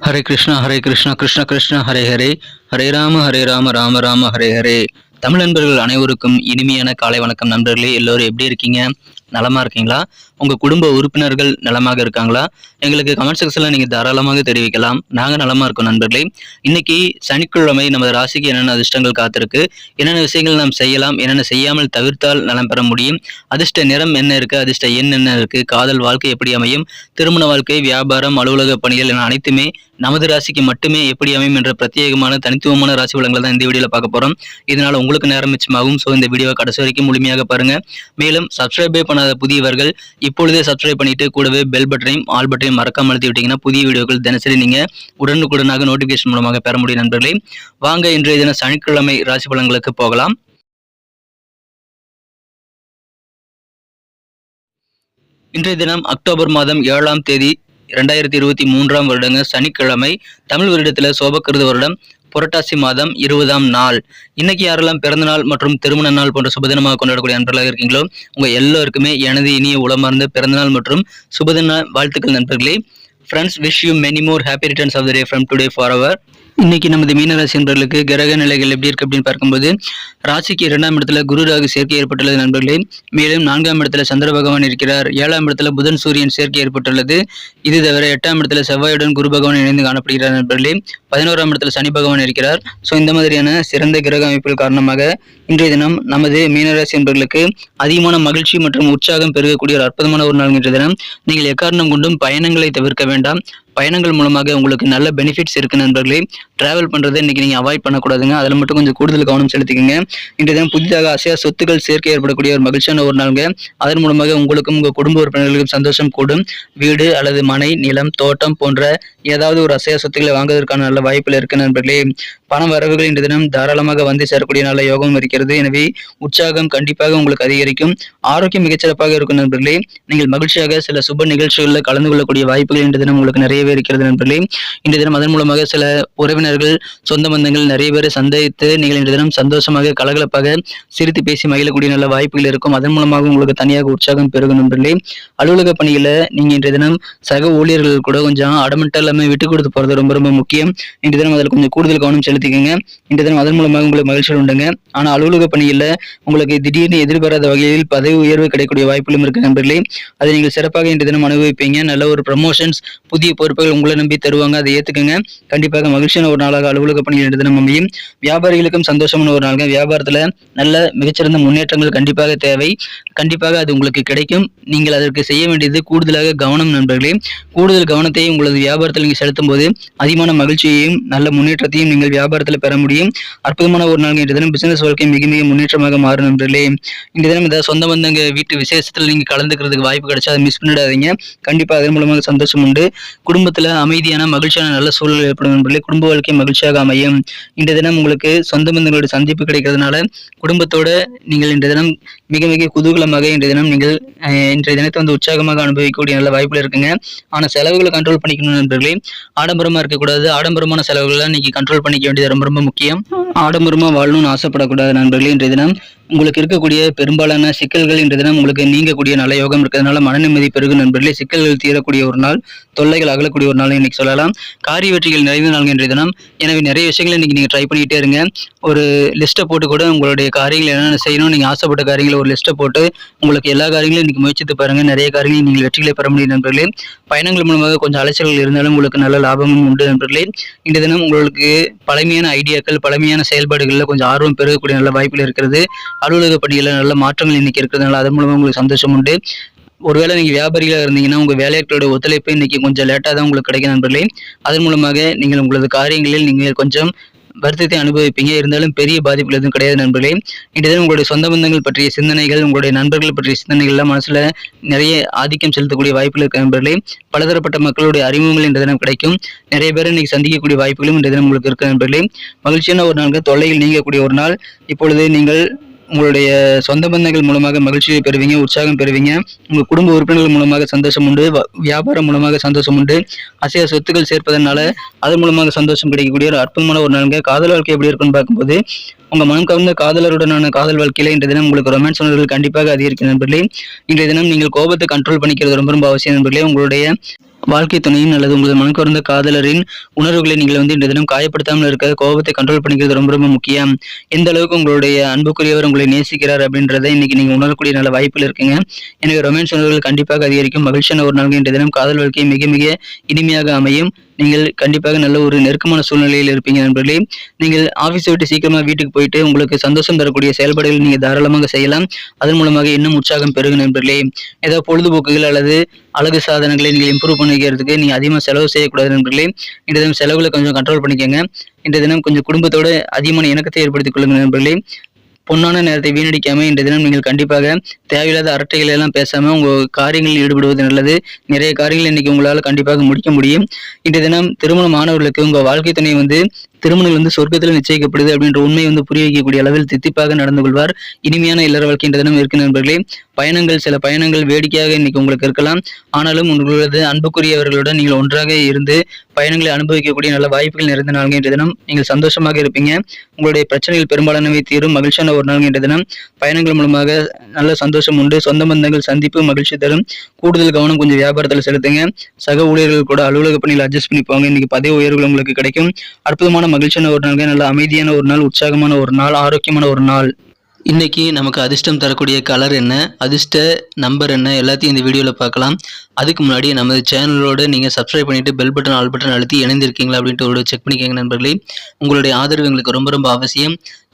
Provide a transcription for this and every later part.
ஹரே கிருஷ்ணா ஹரே கிருஷ்ணா கிருஷ்ண கிருஷ்ண ஹரே ஹரே. ஹரே ராம ஹரே ராம ராம ராம ஹரே ஹரே. தமிழ் நண்பர்கள் அனைவருக்கும் இனிமையான காலை வணக்கம் நண்பர்களே. எல்லோரும் எப்படி இருக்கீங்க? நலமா இருக்கீங்களா? உங்க குடும்ப உறுப்பினர்கள் நலமாக இருக்காங்களா? எங்களுக்கு கமெண்ட் செக்ஷனில் நீங்க தாராளமாக தெரிவிக்கலாம். நாங்க நலமா இருக்கோம் நண்பர்களே. இன்னைக்கு சனிக்கிழமை நமது ராசிக்கு என்னென்ன அதிர்ஷ்டங்கள் காத்திருக்கு? என்னென்ன விஷயங்கள் நாம் செய்யலாம்? என்னென்ன செய்யாமல் தவிர்த்தால் நலம் பெற முடியும்? அதிர்ஷ்ட நிறம் என்ன இருக்கு? அதிர்ஷ்ட எண் என்ன இருக்கு? காதல் வாழ்க்கை எப்படி அமையும்? திருமண வாழ்க்கை வியாபாரம் அலுவலக பணிகள் என அனைத்துமே நமது ராசிக்கு மட்டுமே எப்படி அமையும் என்ற பிரத்யேகமான தனித்துவமான ராசி வளங்களை தான் இந்த வீடியோவில் பார்க்க போறோம். இதனால உங்களுக்கு நேரம் மிச்சமாகும். ஸோ இந்த வீடியோவை கடைசி வரைக்கும் முழுமையாக பாருங்க. மேலும் சப்ஸ்கிரைபே பண்ணாத புதியவர்கள் இப்பொழுதே சப்ஸ்கிரைப் பண்ணிட்டு கூடவே பெல் பட்டனையும் ஆல் பட்டனையும் மறக்காம அழுத்தி விட்டீங்கன்னா புதிய வீடியோக்கள் தினசரி நீங்க உடனுக்குடனாக நோட்டிபிகேஷன் மூலமாக பெற முடியும் நண்பர்களே. வாங்க இன்றைய தினம் சனிக்கிழமை ராசி பலன்களுக்கு போகலாம். இன்றைய தினம் அக்டோபர் மாதம் ஏழாம் தேதி இரண்டாயிரத்தி இருபத்தி மூன்றாம் வருடங்க சனிக்கிழமை. தமிழ் வருடத்தில் சோபக்கிருத வருடம். புரட்டாசி மாதம் இருபதாம் நாள். இன்னைக்கு யாரெல்லாம் பிறந்த நாள் மற்றும் திருமண நாள் போன்ற சுபதினமாக கொண்டாடக்கூடிய நண்பர்களாக இருக்கீங்களோ உங்க எல்லோருக்குமே எனது இனிய உளமார்ந்த பிறந்த நாள் மற்றும் சுபதின வாழ்த்துக்கள் நண்பர்களே. Friends wish you many more happy returns of the day from today for our இன்னைக்கு நமது மீனராசி நண்பர்களுக்கு கிரக நிலைகள் எப்படி இருக்கு அப்படின்னு பார்க்கும்போது ராசிக்கு இரண்டாம் இடத்துல குரு ராகு சேர்க்கை ஏற்பட்டுள்ளது நண்பர்களே. மேலும் நான்காம் இடத்துல சந்திர பகவான் இருக்கிறார். ஏழாம் இடத்துல புதன் சூரியன் சேர்க்கை ஏற்பட்டுள்ளது. இது தவிர எட்டாம் இடத்துல செவ்வாயுடன் குரு பகவான் இணைந்து காணப்படுகிறார் நண்பர்களே. பதினோராம் இடத்துல சனி பகவான் இருக்கிறார். ஸோ இந்த மாதிரியான சிறந்த கிரக அமைப்புகள் காரணமாக இன்றைய தினம் நமது மீனராசி நண்பர்களுக்கு அதிகமான மகிழ்ச்சி மற்றும் உற்சாகம் பெருகக்கூடிய ஒரு அற்புதமான ஒரு நாள் இன்றைய தினம். நீங்கள் எக்காரணம் கொண்டும் பயணங்களை தவிர்க்க வேண்டாம். பயணங்கள் மூலமாக உங்களுக்கு நல்ல பெனிஃபிட்ஸ் இருக்கு நண்பர்களே. டிராவல் பண்றதை இன்னைக்கு நீங்க அவாய்ட் பண்ணக்கூடாதுங்க. அதில் மட்டும் கொஞ்சம் கூடுதல் கவனம் செலுத்திக்கங்க. இன்று தினம் புதிதாக அசையா சொத்துக்கள் சேர்க்கை ஏற்படக்கூடிய ஒரு மகிழ்ச்சியான ஒரு நாளுங்க. அதன் மூலமாக உங்களுக்கும் உங்கள் குடும்ப உறுப்பினர்களுக்கும் சந்தோஷம் கூடும். வீடு அல்லது மனை நிலம் தோட்டம் போன்ற ஏதாவது ஒரு அசையா சொத்துக்களை வாங்குவதற்கான நல்ல வாய்ப்புகள் இருக்கு நண்பர்களே. பண வரவுகள் இன்று தினம் தாராளமாக வந்து சேரக்கூடிய நல்ல யோகம் இருக்கிறது. எனவே உற்சாகம் கண்டிப்பாக உங்களுக்கு அதிகரிக்கும். ஆரோக்கியம் மிகச்சிறப்பாக இருக்கும் நண்பர்களே. நீங்கள் மகிழ்ச்சியாக சில சுப நிகழ்ச்சிகளில் கலந்து கொள்ளக்கூடிய வாய்ப்புகள் இன்று தினம் உங்களுக்கு நிறைய இருக்கிறது நண்பர்களே. இன்றைய தினம் அதன் மூலமாக சில உறவினர்கள் சொந்த பந்தங்கள் நிறைய பேரை சந்தித்து நீங்கள் இன்றைய தினம் சந்தோஷமாக கலகலப்பாக சிரித்து பேசி மகிழக்கூடிய நல்ல வாய்ப்புகள் இருக்கும். அதன் மூலமாக உங்களுக்கு தனியாக உற்சாகம் பெருகும் நண்பர்களே. அலுவலக பணியில நீங்க இன்றைய தினம் சக ஊழியர்கள் கூட கொஞ்சம் அடமெண்டா எல்லாமே விட்டு கொடுத்து போறது ரொம்ப ரொம்ப முக்கியம். இன்றைய தினம் அதில் கொஞ்சம் கூடுதல் கவனம் செலுத்திக்கோங்க. இன்றைய தினம் அதன் மூலமாக உங்களுக்கு மகிழ்ச்சி உண்டுங்க. ஆனா அலுவலக பணியில உங்களுக்கு திடீர்னு எதிர்பாராத வகையில் பதவி உயர்வு கிடைக்கக்கூடிய வாய்ப்புகளும் இருக்கு நண்பர்களே. அதை நீங்கள் சிறப்பாக இன்றைய தினம் அனுபவிப்பீங்க. நல்ல ஒரு ப்ரமோஷன்ஸ் புதிய பொறுப்புகள் உங்களை நம்பி தருவாங்க அதை ஏத்துக்கங்க. கண்டிப்பாக மகிழ்ச்சியான ஒரு நாளாக அலுவலக பணியில் எடுத்து நம்ம அமையும் வியாபாரிகளுக்கும் சந்தோஷமான ஒரு நாளாக வியாபாரத்துல நல்ல மிகச்சிறந்த முன்னேற்றங்கள் கண்டிப்பாக தேவை. கண்டிப்பாக அது உங்களுக்கு கிடைக்கும். நீங்கள் அதற்கு செய்ய வேண்டியது கூடுதலாக கவனம் நண்பர்களே. கூடுதல் கவனத்தை உங்களது வியாபாரத்தில் நீங்கள் செலுத்தும் போது அதிகமான மகிழ்ச்சியையும் நல்ல முன்னேற்றத்தையும் நீங்கள் வியாபாரத்தில் பெற முடியும். அற்புதமான ஒரு நாள் இன்றைய தினம் பிசினஸ் வாழ்க்கை மிக மிக முன்னேற்றமாக மாறும் நண்பர்களே. இன்றைய தினம் ஏதாவது சொந்த பந்தங்க வீட்டு விசேஷத்தில் நீங்கள் கலந்துக்கிறதுக்கு வாய்ப்பு கிடைச்சா அதை மிஸ் பண்ணிடாதீங்க. கண்டிப்பாக அதன் மூலமாக சந்தோஷம் உண்டு. குடும்ப குடும்பத்தில் அமைதியான மகிழ்ச்சியான நல்ல சூழல் ஏற்படும் என்பதில் குடும்ப வாழ்க்கை மகிழ்ச்சியாக அமையும். இந்த தினம் உங்களுக்கு சொந்த பந்தங்களோட சந்திப்பு கிடைக்கிறதுனால குடும்பத்தோட நீங்கள் இன்றைய தினம் மிக மிக குதூகலமாக இன்றைய தினம் நீங்கள் அஹ், இன்றைய தினத்தை வந்து உற்சாகமாக அனுபவிக்கக்கூடிய நல்ல வாய்ப்புகள் இருக்குங்க. ஆனால் செலவுகளை கண்ட்ரோல் பண்ணிக்கணும் நண்பர்களே. ஆடம்பரமா இருக்கக்கூடாது. ஆடம்பரமான செலவுகளை நீங்க கண்ட்ரோல் பண்ணிக்க வேண்டியது ரொம்ப ரொம்ப முக்கியம். ஆடம்பரமா வாழணும்னு ஆசைப்படக்கூடாது நண்பர்களே. இன்றைய தினம் உங்களுக்கு இருக்கக்கூடிய பெரும்பாலான சிக்கல்கள் இன்றைய தினம் உங்களுக்கு நீங்கக்கூடிய நல்ல யோகம் இருக்கிறதுனால மன நிம்மதி பெருகும் நண்பர்களே. சிக்கல்கள் தீரக்கூடிய ஒரு நாள் தொல்லைகள் அகலக்கூடிய ஒரு நாள் இன்னைக்கு சொல்லலாம். காரிய வெற்றிகள் நிறைவு நாள் இன்றைய தினம். எனவே நிறைய விஷயங்களை இன்னைக்கு நீங்கள் ட்ரை பண்ணிகிட்டே இருங்க. ஒரு லிஸ்ட்டை போட்டு கூட உங்களுடைய காரியங்கள் என்னென்ன செய்யணும் நீங்கள் ஆசைப்பட்ட காரியங்களை ஒரு லிஸ்ட்டை போட்டு உங்களுக்கு எல்லா காரியங்களும் இன்னைக்கு முயற்சித்து பாருங்கள் நிறைய காரியங்களை நீங்கள் வெற்றிகளை பெற முடியும் நண்பர்களே. பயணங்கள் மூலமாக கொஞ்சம் அலைச்சல்கள் இருந்தாலும் உங்களுக்கு நல்ல லாபமும் உண்டு நண்பர்களே. இன்றைய தினம் உங்களுக்கு பழமையான ஐடியாக்கள் பழமையான செயல்பாடுகளில் கொஞ்சம் ஆர்வம் பெருகக்கூடிய நல்ல வாய்ப்புகள் இருக்கிறது. அலுவலக பணியில் நல்ல மாற்றங்கள் இன்னைக்கு இருக்கிறதுனால அதன் மூலமாக உங்களுக்கு சந்தோஷம் உண்டு. ஒருவேளை நீங்கள் வியாபாரிகளாக இருந்தீங்கன்னா உங்கள் வேலையாட்களோட ஒத்துழைப்பு இன்றைக்கி கொஞ்சம் லேட்டாக தான் உங்களுக்கு கிடைக்கும் நண்பர்களே. அதன் மூலமாக நீங்கள் உங்களது காரியங்களில் நீங்கள் கொஞ்சம் வருத்தத்தை அனுபவிப்பீங்க. இருந்தாலும் பெரிய பாதிப்புகள் எதுவும் கிடையாது நண்பர்களே. இன்றைய தினம் உங்களுடைய சொந்த பந்தங்கள் பற்றிய சிந்தனைகள் உங்களுடைய நண்பர்கள் பற்றிய சிந்தனைகள்லாம் மனசில் நிறைய ஆதிக்கம் செலுத்தக்கூடிய வாய்ப்புகள் இருக்க நண்பர்களே. பலதரப்பட்ட மக்களுடைய அறிமுகங்கள் இன்றைய தினம் கிடைக்கும். நிறைய பேர் இன்னைக்கு சந்திக்கக்கூடிய வாய்ப்புகளும் இன்றைய தினம் உங்களுக்கு இருக்க நண்பர்களே. மகிழ்ச்சியான ஒரு நாள் தொல்லையில் நீங்கக்கூடிய ஒரு நாள். இப்பொழுது நீங்கள் உங்களுடைய சொந்த பந்தங்கள் மூலமாக மகிழ்ச்சியை பெறுவீங்க உற்சாகம் பெறுவீங்க. உங்க குடும்ப உறுப்பினர்கள் மூலமாக சந்தோஷம் உண்டு வ- வியாபாரம் மூலமாக சந்தோஷம் உண்டு. அசைய சொத்துக்கள் சேர்ப்பதனால அதன் மூலமாக சந்தோஷம் கிடைக்கக்கூடிய ஒரு அற்புதமான ஒரு நாளுங்க காதல் வாழ்க்கை எப்படி இருக்குன்னு பார்க்கும்போது உங்க மனம் கவர்ந்த காதலருடனான காதல் வாழ்க்கையில இன்றைய தினம் உங்களுக்கு ரொமான்ஸ் உணர்வுகள் கண்டிப்பாக அதிகரிக்கும் நண்பர்களே. இன்றைய தினம் நீங்கள் கோபத்தை கண்ட்ரோல் பண்ணிக்கிறது ரொம்ப ரொம்ப அவசியம் நண்பர்களே. உங்களுடைய வாழ்க்கை துணையின் அல்லது உங்களது மனக்குறந்த காதலரின் உணர்வுகளை நீங்கள் வந்து இந்த தினம் காயப்படுத்தாமல் இருக்க கோபத்தை கண்ட்ரோல் பண்ணிக்கிறது ரொம்ப ரொம்ப முக்கியம். எந்த அளவுக்கு உங்களுடைய அன்புக்குரியவர் உங்களை நேசிக்கிறார் அப்படின்றத இன்னைக்கு நீங்க உணரக்கூடிய நல்ல வாய்ப்பில் இருக்குங்க. எனவே ரொமான்ஸ் உணர்வுகள் கண்டிப்பாக அதிகரிக்கும். மகிழ்ச்சியான ஒரு நாள் இன்றைய தினம். காதல் வாழ்க்கை மிக மிக இனிமையாக அமையும். நீங்கள் கண்டிப்பாக நல்ல ஒரு நெருக்கமான சூழ்நிலையில் இருப்பீங்க நண்பர்களே. நீங்கள் ஆஃபீஸை விட்டு சீக்கிரமா வீட்டுக்கு போயிட்டு உங்களுக்கு சந்தோஷம் தரக்கூடிய செயல்பாடுகள் நீங்கள் தாராளமாக செய்யலாம். அதன் மூலமாக இன்னும் உற்சாகம் பெருகும் நண்பர்களே. ஏதாவது பொழுதுபோக்குகள் அல்லது அழகு சாதனங்களை நீங்கள் இம்ப்ரூவ் பண்ணிக்கிறதுக்கு நீங்கள் அதிகமாக செலவு செய்யக்கூடாது நண்பர்களே. இந்த தினம் செலவுகளை கொஞ்சம் கண்ட்ரோல் பண்ணிக்கோங்க. இந்த தினம் கொஞ்சம் குடும்பத்தோட அதிகமான இணக்கத்தை ஏற்படுத்திக் கொள்ளுங்கள் நண்பர்களே. பொன்னான நேரத்தை வீணடிக்காம இன்றைய தினம் நீங்கள் கண்டிப்பாக தேவையில்லாத அரட்டைகள் எல்லாம் பேசாம உங்க காரியங்களில் ஈடுபடுவது நல்லது. நிறைய காரியங்கள் இன்னைக்கு உங்களால கண்டிப்பாக முடிக்க முடியும். இன்றைய தினம் திருமண மாணவர்களுக்கு உங்க வாழ்க்கை துணை வந்து திருமணங்கள் வந்து சொர்க்கத்தில் நிச்சயிக்கப்படுது அப்படின்ற உண்மையை வந்து புரிய வைக்கக்கூடிய அளவில் தித்திப்பாக நடந்து கொள்வார். இனிமையான இல்லற வாழ்க்கை இன்ற தினம் இருக்கு நண்பர்களே. பயணங்கள் சில பயணங்கள் வேடிக்கையாக இன்னைக்கு உங்களுக்கு இருக்கலாம். ஆனாலும் உங்களது அன்புக்குரியவர்களுடன் நீங்கள் ஒன்றாக இருந்து பயணங்களை அனுபவிக்கக்கூடிய நல்ல வாய்ப்புகள் நிறைந்த நாள்கள் என்ற தினம் நீங்கள் சந்தோஷமாக இருப்பீங்க. உங்களுடைய பிரச்சனைகள் பெரும்பாலானவை தீரும். மகிழ்ச்சியான ஒரு நாள் என்ற தினம். பயணங்கள் மூலமாக நல்ல சந்தோஷம் உண்டு. சொந்த பந்தங்கள் சந்திப்பு மகிழ்ச்சி தரும். கூடுதல் கவனம் கொஞ்சம் வியாபாரத்தில் செலுத்துங்க. சக ஊழியர்கள் கூட அலுவலக பணியில் அட்ஜஸ்ட் பண்ணி போங்க இன்னைக்கு பதவி உயர்வுகள் உங்களுக்கு கிடைக்கும். அற்புதமான மகிழ்ச்சியான ஒரு நாள் நல்ல அமைதியான ஒரு நாள் உற்சாகமான ஒரு நாள் ஆரோக்கியமான ஒரு நாள். இன்னைக்கு நமக்கு அதிர்ஷ்டம் தரக்கூடிய கலர் என்ன அதிர்ஷ்ட நம்பர் என்ன எல்லாத்தையும் இந்த வீடியோவில் பார்க்கலாம். அதுக்கு முன்னாடி நமது சேனலோடு நீங்கள் சப்ஸ்கிரைப் பண்ணிவிட்டு பெல் பட்டன் ஆல் பட்டன் அழுத்தி இணைந்திருக்கீங்களா அப்படின்ட்டு ஒரு செக் பண்ணிக்கோங்க நண்பர்களே. உங்களுடைய ஆதரவு எங்களுக்கு ரொம்ப ரொம்ப அவசியம்.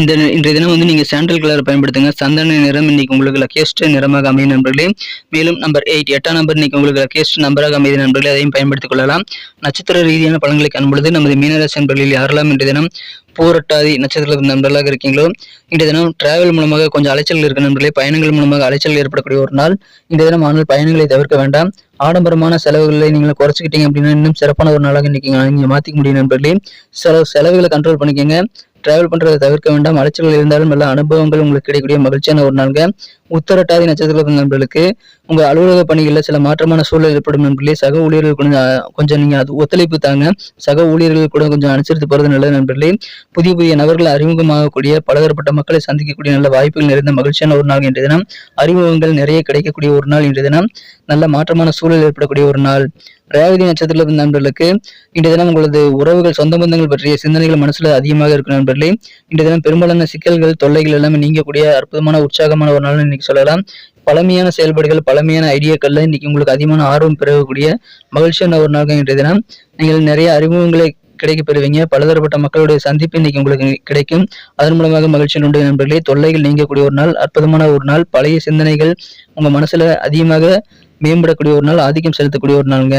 இந்த இன்றைய தினம் வந்து நீங்கள் சாண்டல் கலர் பயன்படுத்துங்க. சந்தன நிறம் இன்னைக்கு உங்களுக்கு லக்கியஸ்ட் நிறமாக அமையும் நண்பர்களே. மேலும் நம்பர் எயிட் எட்டாம் நம்பர் இன்னைக்கு உங்களுக்கு லக்கியஸ்ட் நம்பராக அமைதி நண்பர்களே. அதையும் பயன்படுத்திக் கொள்ளலாம். நட்சத்திர ரீதியான பலன்களை காணும்பொழுது நமது மீனராசி நண்பர்களில் யாரெல்லாம் இன்றைய தினம் பூரட்டாதி நட்சத்திர நண்பர்களாக இருக்கீங்களோ? இன்றைய தினம் டிராவல் மூலமாக கொஞ்சம் அலைச்சல் இருக்க நண்பர்களே. பயணங்கள் மூலமாக அலைச்சல் ஏற்படக்கூடிய ஒரு நாள். இந்த தினம் ஆனால் பயணங்களை தவிர்க்க வேண்டாம். ஆடம்பரமான செலவுகளை நீங்கள் குறைச்சிக்கிட்டீங்க அப்படின்னா இன்னும் சிறப்பான ஒரு நாளாக இன்னைக்கு நீங்கள் மாற்றிக்க முடியும் நண்பர்களே. செலவு செலவுகளை கண்ட்ரோல் பண்ணிக்கோங்க. டிராவல் பண்றதை தவிர்க்க வேண்டாம். அலைச்சல்கள் இருந்தாலும் நல்ல அனுபவங்கள் உங்களுக்கு கிடைக்கக்கூடிய மகிழ்ச்சியான ஒரு நாள்ங்க. உத்தரட்டாதி நட்சத்திர நண்பர்களுக்கு உங்க அலுவலக பணிகளில் சில மாற்றமான சூழல் ஏற்படும் நண்பர்களே. சக ஊழியர்கள் கொஞ்சம் கொஞ்சம் நீங்க அது ஒத்துழைப்பு தாங்க. சக ஊழியர்கள் கூட கொஞ்சம் அனுசரித்து போறது நல்லது நண்பர்களே. புதிய புதிய நபர்கள் அறிமுகமாகக்கூடிய பலதரப்பட்ட மக்களை சந்திக்கக்கூடிய நல்ல வாய்ப்புகள் நிறைந்த மகிழ்ச்சியான ஒரு நாள் இன்றைய தினம். அறிமுகங்கள் நிறைய கிடைக்கக்கூடிய ஒரு நாள் இன்றைய தினம். நல்ல மாற்றமான சூழல் ஏற்படக்கூடிய ஒரு நாள். ரேவதி நட்சத்திரத்தில் நண்பர்களுக்கு இன்றைய தினம் உங்களது உறவுகள் சொந்த பந்தங்கள் பற்றிய சிந்தனைகள் மனசுல அதிகமாக இருக்கும் நண்பர்களே. இன்றைய தினம் பெரும்பாலான சிக்கல்கள் தொல்லைகள் எல்லாமே நீங்கக்கூடிய அற்புதமான உற்சாகமான ஒரு நாள் இன்னைக்கு சொல்லலாம். பழமையான செயல்பாடுகள் பழமையான ஐடியாக்கள்ல இன்னைக்கு உங்களுக்கு அதிகமான ஆர்வம் பெறக்கூடிய மகிழ்ச்சியான ஒரு நாள் இன்றைய தினம். நீங்கள் நிறைய அறிமுகங்களை கிடைக்க பெறுவீங்க பலதரப்பட்ட மக்களுடைய சந்திப்பு இன்னைக்கு உங்களுக்கு கிடைக்கும். அதன் மூலமாக மகிழ்ச்சி உண்டு நண்பர்களே. தொல்லைகள் நீங்கக்கூடிய ஒரு நாள் அற்புதமான ஒரு நாள். பழைய சிந்தனைகள் உங்க மனசுல அதிகமாக மேம்படக்கூடிய ஒரு நாள் ஆதிக்கம் செலுத்தக்கூடிய ஒரு நாளுங்க.